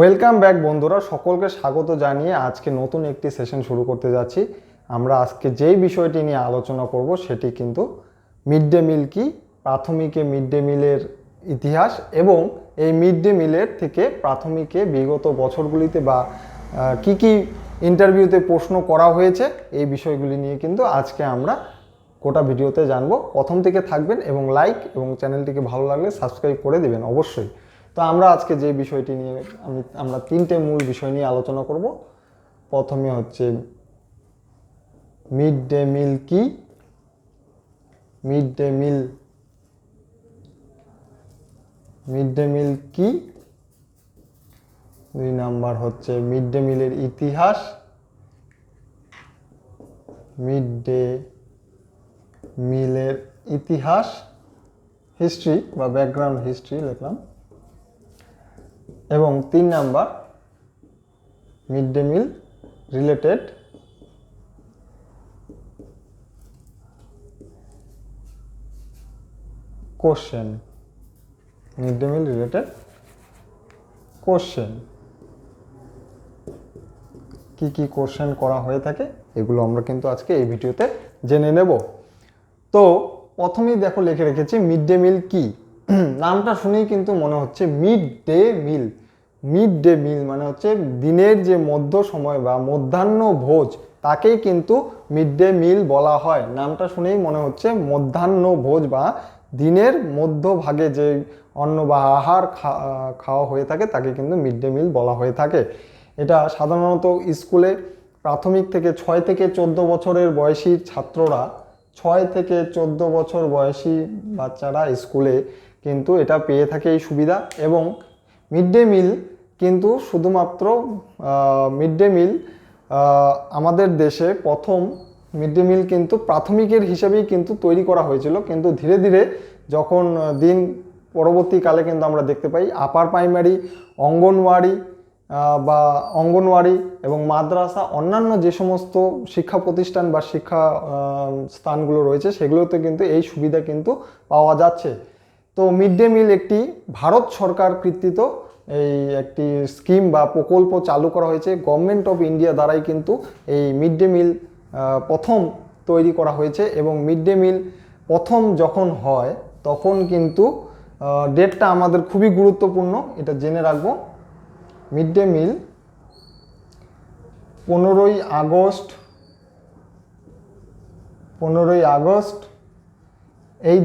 Welcome back বন্ধুরা। সকলকে স্বাগত জানিয়ে আজকে নতুন একটি সেশন শুরু করতে যাচ্ছি। আমরা আজকে যেই বিষয়টি নিয়ে আলোচনা করব, সেটি কিন্তু মিড ডে মিল কি? প্রাথমিকে মিড ডে মিলের ইতিহাস এবং এই মিড ডে মিলের থেকে প্রাথমিকে বিগত বছরগুলিতে বা কি কি ইন্টারভিউতে প্রশ্ন করা হয়েছে, এই বিষয়গুলি নিয়ে কিন্তু আজকে আমরা গোটা ভিডিওতে জানব। প্রথম থেকে থাকবেন এবং লাইক এবং চ্যানেলটিকে ভালো লাগলে সাবস্ক্রাইব করে দেবেন অবশ্যই। তো আমরা আজকে যে বিষয়টি নিয়ে আমি, আমরা তিনটে মূল বিষয় নিয়ে আলোচনা করব। প্রথমে হচ্ছে মিড ডে মিল কি? Mid day meal, mid day meal কি? দুই নাম্বার হচ্ছে মিড ডে মিলের ইতিহাস। মিড ডে মিলের ইতিহাস, হিস্ট্রি বা ব্যাকগ্রাউন্ড হিস্ট্রি লিখলাম। এবং তিন number mid day meal related question mid day meal related question কি কি কোশ্চেন করা হয়ে থাকে, এগুলো আমরা কিন্তু আজকে এই ভিডিওতে জেনে নেব। তো প্রথমেই দেখো লিখে রেখেছি মিড ডে মিল কি? নামটা শুনেই কিন্তু মনে হচ্ছে mid day meal. Mid day meal মানে হচ্ছে দিনের যে মধ্য সময় বা মধ্যাহ্ন ভোজ, তাকেই কিন্তু মিড ডে মিল বলা হয়। নামটা শুনেই মনে হচ্ছে মধ্যাহ্ন ভোজ বা দিনের মধ্যভাগে যে অন্ন বা আহার খাওয়া হয়ে থাকে, তাকে কিন্তু মিড ডে মিল বলা হয়ে থাকে। এটা সাধারণত স্কুলে প্রাথমিক থেকে ছয় থেকে চোদ্দ বছরের বয়সী ছাত্ররা, ছয় থেকে চোদ্দ বছর বয়সী বাচ্চারা স্কুলে কিন্তু এটা পেয়ে থাকে এই সুবিধা এবং মিড ডে মিল কিন্তু শুধুমাত্র মিড ডে মিল আমাদের দেশে প্রথম মিড ডে মিল কিন্তু প্রাথমিকের হিসেবেই কিন্তু তৈরি করা হয়েছিল। কিন্তু ধীরে ধীরে যখন দিন পরবর্তীকালে কিন্তু আমরা দেখতে পাই আপার প্রাইমারি অঙ্গনওয়াড়ি বা অঙ্গনওয়াড়ি এবং মাদ্রাসা অন্যান্য যে সমস্ত শিক্ষা প্রতিষ্ঠান বা শিক্ষা স্থানগুলো রয়েছে সেগুলোতে কিন্তু এই সুবিধা কিন্তু পাওয়া যাচ্ছে। তো মিড ডে মিল একটি ভারত সরকার কৃতিত এই একটি স্কিম বা প্রকল্প চালু করা হয়েছে। গভর্নমেন্ট অফ ইন্ডিয়া দ্বারাই কিন্তু এই মিড ডে মিল প্রথম তৈরি করা হয়েছে এবং মিড ডে মিল প্রথম যখন হয়, তখন কিন্তু ডেটটা আমাদের খুবই গুরুত্বপূর্ণ। এটা জেনে রাখব। মিড ডে মিল পনেরোই আগস্ট পনেরোই আগস্ট এই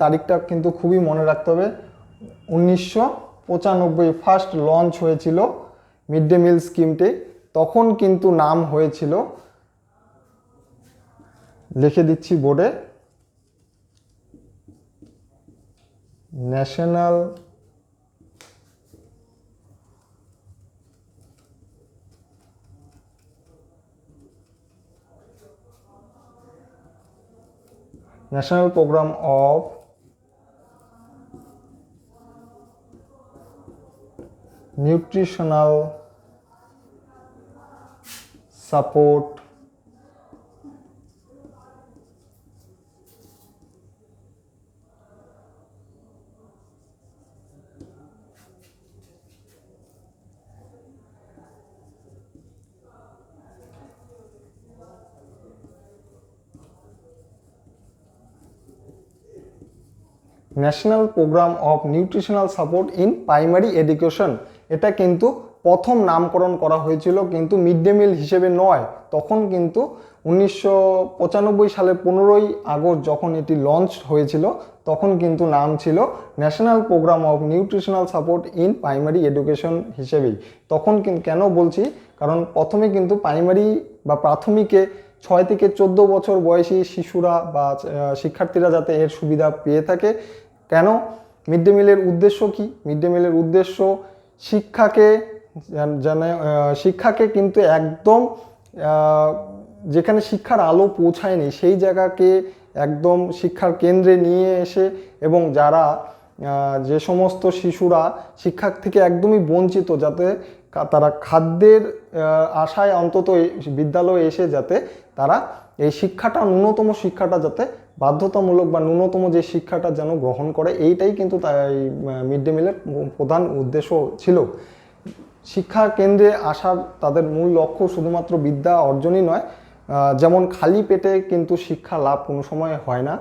তারিখটা কিন্তু খুবই মনে রাখতে হবে। উনিশশো পঁচানব্বই ফার্স্ট লঞ্চ হয়েছিল মিড ডে মিল স্কিমটি তখন কিন্তু নাম হয়েছিল, লিখে দিচ্ছি বোর্ডে national national programme of nutritional support national programme of nutritional support in primary education এটা কিন্তু প্রথম নামকরণ করা হয়েছিল, কিন্তু মিড ডে মিল হিসেবে নয়। তখন কিন্তু উনিশশো সালের পনেরোই আগস্ট যখন এটি লঞ্চ হয়েছিল, তখন কিন্তু নাম ছিল national programme of nutritional support in primary education হিসেবেই। তখন কেন বলছি? কারণ প্রথমে কিন্তু প্রাইমারি বা প্রাথমিকে ছয় থেকে চোদ্দ বছর বয়সী শিশুরা বা শিক্ষার্থীরা যাতে এর সুবিধা পেয়ে থাকে কেন? মিড ডে মিলের উদ্দেশ্য কি? মিড ডে মিলের উদ্দেশ্য শিক্ষাকে আহ, শিক্ষাকে কিন্তু একদম যেখানে শিক্ষার আলো পৌঁছায়নি সেই জায়গাকে একদম শিক্ষার কেন্দ্রে নিয়ে এসে এবং যারা যে সমস্ত শিশুরা শিক্ষা থেকে একদমই বঞ্চিত যাতে তারা খাদ্যের আশায় অন্তত বিদ্যালয়ে এসে যাতে তারা এই শিক্ষাটা ন্যূনতম শিক্ষাটা যাতে বাধ্যতামূলক বা ন্যূনতম যে শিক্ষাটা যেন গ্রহণ করে, এইটাই কিন্তু তাই মিড ডে মিলের প্রধান উদ্দেশ্য ছিল। শিক্ষা কেন্দ্রে আসার তাদের মূল লক্ষ্য শুধুমাত্র বিদ্যা অর্জনই নয় যেমন খালি পেটে কিন্তু শিক্ষা লাভ কোনো সময় হয় না,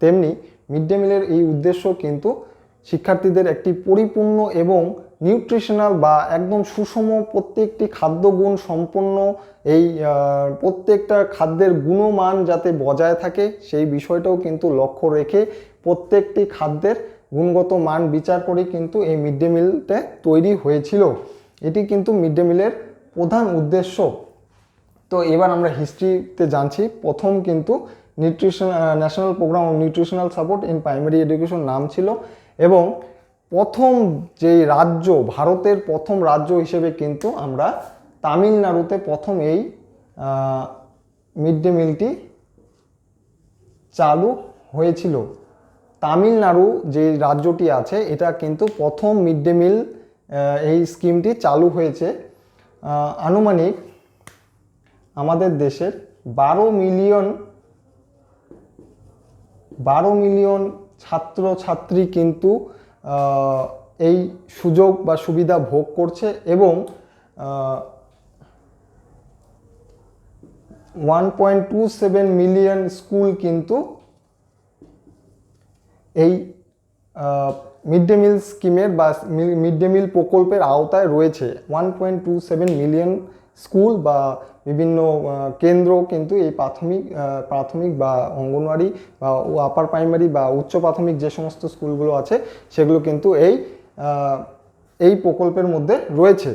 তেমনি মিড ডে মিলের এই উদ্দেশ্য কিন্তু শিক্ষার্থীদের একটি পরিপূর্ণ এবং নিউট্রিশনাল বা একদম সুষম প্রত্যেকটি খাদ্যগুণ সম্পন্ন এই প্রত্যেকটা খাদ্যের গুণমান যাতে বজায় থাকে, সেই বিষয়টাও কিন্তু লক্ষ্য রেখে প্রত্যেকটি খাদ্যের গুণগত মান বিচার করে কিন্তু এই মিড ডে মিলটা তৈরি হয়েছিল। এটি কিন্তু মিড ডে মিলের প্রধান উদ্দেশ্য। তো এবার আমরা হিস্ট্রিতে জানছি, প্রথম কিন্তু nutrition national programme of nutritional support in primary education নাম ছিল এবং প্রথম যেই রাজ্য, ভারতের প্রথম রাজ্য হিসেবে কিন্তু আমরা তামিলনাড়ুতে প্রথম এই মিড ডে মিলটি চালু হয়েছিল। তামিলনাড়ু যে রাজ্যটি আছে, এটা কিন্তু প্রথম মিড ডে মিল এই স্কিমটি চালু হয়েছে। আনুমানিক আমাদের দেশের বারো মিলিয়ন বারো মিলিয়ন ছাত্র ছাত্রী কিন্তু এই সুযোগ বা সুবিধা ভোগ করছে এবং one point two seven million school কিন্তু এই মিড ডে মিল স্কিমের বা মিড ডে মিল প্রকল্পের আওতায় রয়েছে one point two seven million school বা বিভিন্ন কেন্দ্র কিন্তু এই প্রাথমিক প্রাথমিক বা অঙ্গনওয়াড়ি বা আপার প্রাইমারি বা উচ্চ প্রাথমিক যে সমস্ত স্কুলগুলো আছে, সেগুলো কিন্তু এই এই প্রকল্পের মধ্যে রয়েছে।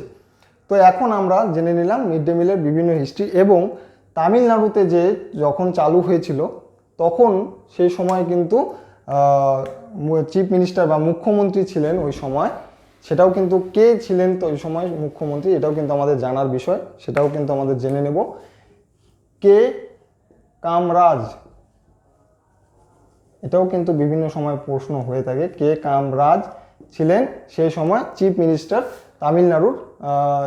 তো এখন আমরা জেনে নিলাম মিড ডে মিলের বিভিন্ন হিস্ট্রি এবং তামিলনাড়ুতে যে যখন চালু হয়েছিল, তখন সেই সময় কিন্তু চিফ মিনিস্টার বা মুখ্যমন্ত্রী ছিলেন ওই সময়। সেটাও কিন্তু কে ছিলেন তো ওই সময় মুখ্যমন্ত্রী, এটাও কিন্তু আমাদের জানার বিষয়, সেটাও কিন্তু আমাদের জেনে নেব। কে? কামরাজ। এটাও কিন্তু বিভিন্ন সময় প্রশ্ন হয়ে থাকে, কে? কামরাজ ছিলেন সেই সময় চিফ মিনিস্টার তামিলনাড়ুর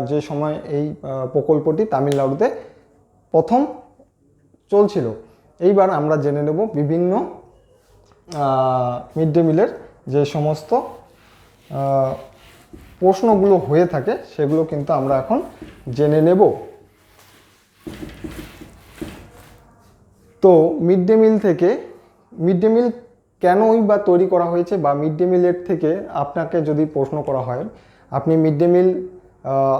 যে সময় এই প্রকল্পটি তামিলনাড়ুতে প্রথম চলছিল। এইবার আমরা জেনে নেব বিভিন্ন মিড ডে মিলের যে সমস্ত প্রশ্নগুলো হয়ে থাকে, সেগুলো কিন্তু আমরা এখন জেনে নেব। তো মিড ডে মিল থেকে মিড ডে মিল কেনই বা তৈরি করা হয়েছে বা মিড ডে মিলের থেকে আপনাকে যদি প্রশ্ন করা হয়, আপনি মিড ডে মিল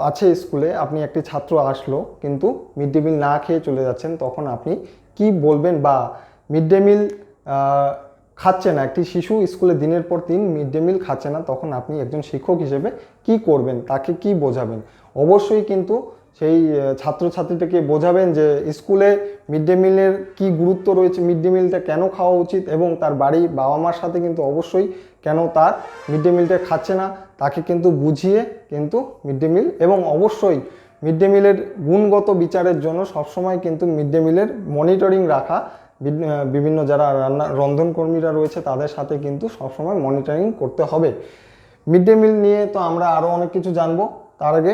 আছে স্কুলে আপনি একটি ছাত্র আসলো, কিন্তু মিড ডে মিল না খেয়ে চলে যাচ্ছেন, তখন আপনি কি বলবেন বা মিড ডে মিল খাচ্ছে না। একটি শিশু স্কুলে দিনের পর দিন মিড ডে মিল খাচ্ছে না, তখন আপনি একজন শিক্ষক হিসেবে কি করবেন, তাকে কি বোঝাবেন? অবশ্যই কিন্তু সেই ছাত্রছাত্রীটাকে বোঝাবেন যে স্কুলে মিড ডে মিলের কী গুরুত্ব রয়েছে মিড ডে মিলটা কেন খাওয়া উচিত এবং তার বাড়ি বাবা মার সাথে কিন্তু অবশ্যই কেন তার মিড ডে মিলটা খাচ্ছে না, তাকে কিন্তু বুঝিয়ে কিন্তু মিড ডে মিল এবং অবশ্যই মিড ডে মিলের গুণগত বিচারের জন্য সবসময় কিন্তু মিড ডে মিলের মনিটরিং রাখা বিভিন্ন যারা রান্না রন্ধনকর্মীরা রয়েছে, তাদের সাথে কিন্তু সবসময় মনিটরিং করতে হবে। মিড ডে মিল নিয়ে তো আমরা আরও অনেক কিছু জানব। তার আগে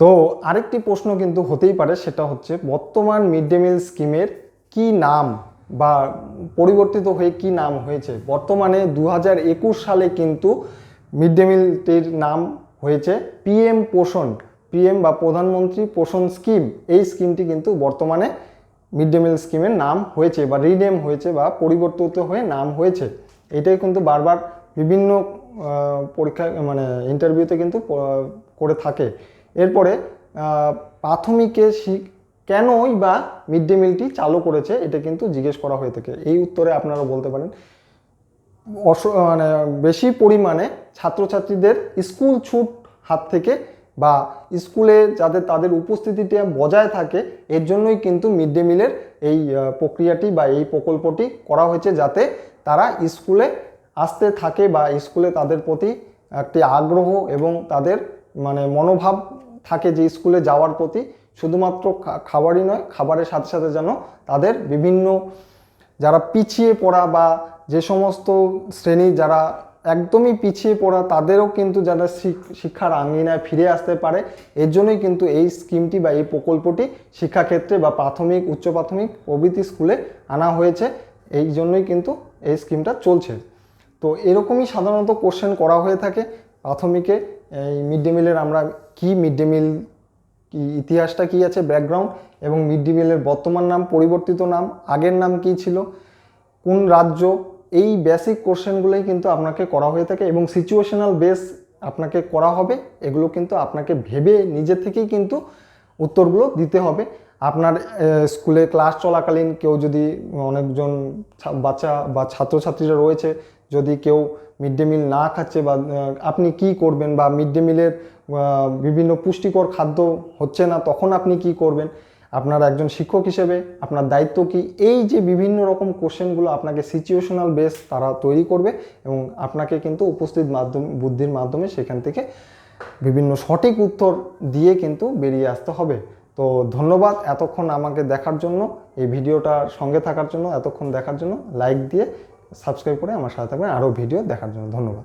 তো আরেকটি প্রশ্ন কিন্তু হতেই পারে, সেটা হচ্ছে বর্তমান মিড ডে মিল স্কিমের কি নাম বা পরিবর্তিত হয়ে কি নাম হয়েছে? বর্তমানে দু হাজার একুশ সালে কিন্তু মিড ডে মিলটির নাম হয়েছে পিএম পোষণ পিএম বা প্রধানমন্ত্রী পোষণ স্কিম এই স্কিমটি কিন্তু বর্তমানে মিড ডে মিল স্কিমের নাম হয়েছে বা রিনেম হয়েছে বা পরিবর্তিত হয়ে নাম হয়েছে। এটাই কিন্তু বারবার বিভিন্ন পরীক্ষা মানে ইন্টারভিউতে কিন্তু করে থাকে। এরপরে প্রাথমিকে কেনই বা মিড ডে মিলটি চালু করেছে এটা কিন্তু জিজ্ঞেস করা হয়ে থাকে। এই উত্তরে আপনারা বলতে পারেন। অস মানে বেশি পরিমাণে ছাত্রছাত্রীদের স্কুল ছুট হাত থেকে বা স্কুলে যাতে তাদের উপস্থিতিটা বজায় থাকে, এর জন্যই কিন্তু মিড ডে মিলের এই প্রক্রিয়াটি বা এই প্রকল্পটি করা হয়েছে যাতে তারা স্কুলে আসতে থাকে বা স্কুলে তাদের প্রতি একটি আগ্রহ এবং তাদের মানে মনোভাব থাকে যে স্কুলে যাওয়ার প্রতি। শুধুমাত্র খাবারই নয়, খাবারের সাথে সাথে যেন তাদের বিভিন্ন যারা পিছিয়ে পড়া বা যে সমস্ত শ্রেণি যারা একদমই পিছিয়ে পড়া, তাদেরও কিন্তু যারা শিক্ষার আঙ্গিনায় ফিরে আসতে পারে, এর জন্যই কিন্তু এই স্কিমটি বা এই প্রকল্পটি শিক্ষাক্ষেত্রে বা প্রাথমিক, উচ্চ প্রাথমিক প্রভৃতি স্কুলে আনা হয়েছে। এই জন্যই কিন্তু এই স্কিমটা চলছে। তো এরকমই সাধারণত কোশ্চেন করা হয়ে থাকে। প্রাথমিকে এই মিড ডে মিলের আমরা কি মিড ডে মিল কি ইতিহাসটা কী আছে ব্যাকগ্রাউন্ড এবং মিড ডে মিলের বর্তমান নাম, পরিবর্তিত নাম, আগের নাম কি ছিল, কোন রাজ্য এই বেসিক কোশ্চেনগুলোই কিন্তু আপনাকে করা হয়ে থাকে এবং সিচুয়েশনাল বেস আপনাকে করা হবে। এগুলো কিন্তু আপনাকে ভেবে নিজে থেকেই কিন্তু উত্তরগুলো দিতে হবে। আপনার স্কুলে ক্লাস চলাকালীন কেউ যদি অনেকজন বাচ্চা বা ছাত্রছাত্রীরা রয়েছে, যদি কেউ মিড ডে মিল না খাচ্ছে বা আপনি কি করবেন বা মিড ডে মিলের বিভিন্ন পুষ্টিকর খাদ্য হচ্ছে না, তখন আপনি কি করবেন? আপনার একজন শিক্ষক হিসেবে আপনার দায়িত্ব কি? এই যে বিভিন্ন রকম কোশ্চেনগুলো আপনাকে সিচুয়েশনাল বেস তারা তৈরি করবে এবং আপনাকে কিন্তু উপস্থিত মাধ্যম, বুদ্ধির মাধ্যমে সেখান থেকে বিভিন্ন সঠিক উত্তর দিয়ে কিন্তু বেরিয়ে আসতে হবে। তো ধন্যবাদ এতক্ষণ আমাকে দেখার জন্য, এই ভিডিওটার সঙ্গে থাকার জন্য, এতক্ষণ দেখার জন্য লাইক দিয়ে সাবস্ক্রাইব করে আমার সাথে থাকবেন, আরও ভিডিও দেখার জন্য। ধন্যবাদ।